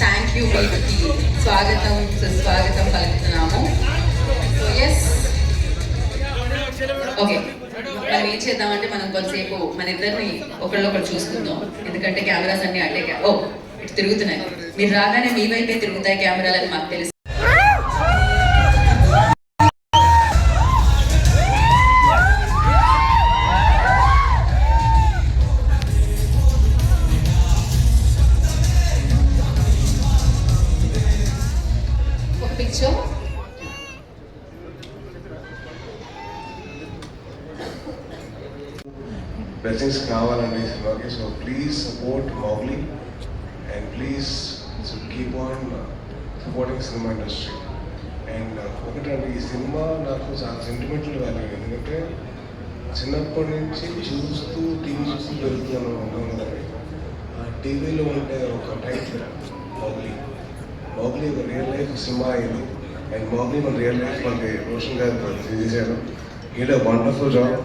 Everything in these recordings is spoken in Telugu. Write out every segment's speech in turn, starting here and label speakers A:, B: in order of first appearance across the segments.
A: థ్యాంక్ యూ వీరికి స్వాగతం సుస్వాగతం పలుకుతున్నాము ఎస్ ఓకే మనం ఏం చేద్దామంటే మనం కొంతసేపు మన ఇద్దరిని ఒకళ్ళొకరు చూసుకుందాం. ఎందుకంటే కెమెరాస్ అన్ని అట్టే ఓ ఇటు తిరుగుతున్నాయి. మీరు రాగానే మీ వైపే తిరుగుతాయి కెమెరాలని మాకు తెలుసు.
B: బ్లెస్సింగ్స్ కావాలండి ఈ సినిమాకి so please support Mowgli and please keep on supporting cinema industry and ఒకటండి ఈ సినిమా నాకు చాలా సెంటిమెంటల్ వాల్యూ ఎందుకంటే చిన్నప్పటి నుంచి చూస్తూ టీవీ చూస్తూ పెరుగుతున్నాను ఉన్నాం ఆ టీవీలో ఉండే ఒక టైటిల్ మౌగ్లీ మౌగ్లీ ఒక రియల్ లైఫ్ సినిమా ఇది. అండ్ మౌగ్లీ మన రియల్ లైఫ్ మనకి రోషన్ గారు చేశారు. ఈడ వండర్ఫుల్ జాబ్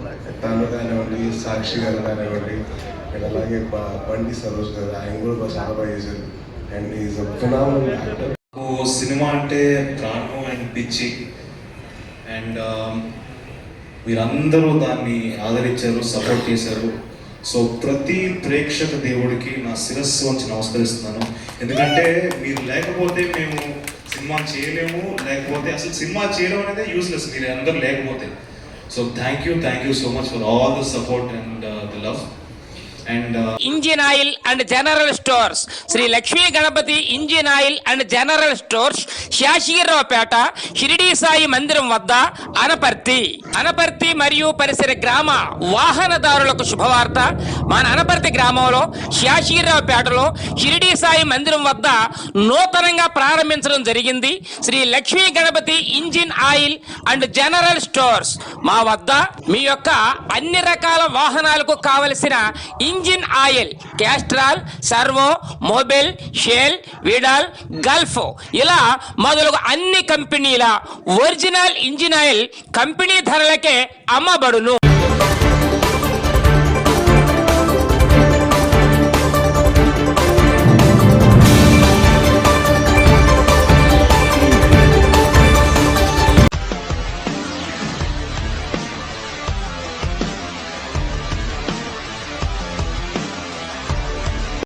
B: తను కానివ్వండి సాక్షి గారు కానివ్వండి అండ్ అలాగే బండి సరోజ్ గారు ఆయన కూడా బాగా చాలా బాగా చేశారు. అండ్ ఈజ్ ఫినామినల్ యాక్టర్
C: నాకు సినిమా అంటే ప్రాణం అండ్ పిచ్చి. అండ్ మీరందరూ దాన్ని ఆదరించారు సపోర్ట్ చేశారు. సో ప్రతి ప్రేక్షక దేవుడికి నా శిరస్సు వంచి నమస్కరిస్తున్నాను. ఎందుకంటే మీరు లేకపోతే మేము సినిమా చేయలేము లేకపోతే అసలు సినిమా చేయడం అనేది యూస్లెస్ మీరు అందరూ లేకపోతే. so thank you thank you so much for all the support and the love and
D: engine oil and general stores Shri Lakshmi Ganapathi engine oil and general stores శాషీరావుపేట Shirdi Sai మందిరం వద్ద అనపర్తి. అనపర్తి మరియు పరిసర గ్రామ వాహనదారులకు శుభవార్త. మన అనపర్తి గ్రామంలో శాషీరావుపేటలో షిరిడి సాయి మందిరం వద్ద నూతనంగా ప్రారంభించడం జరిగింది. Sri Lakshmi Ganapati engine oil and general stores మా వద్ద మీ యొక్క అన్ని రకాల వాహనాలకు కావలసిన engine oil Castrol Servo Mobil Shell Veedol Gulf ఇలా మొదలగు అన్ని కంపెనీల ఒరిజినల్ ఇంజిన్ ఆయిల్ కంపెనీ ధరలకే అమ్మబడును.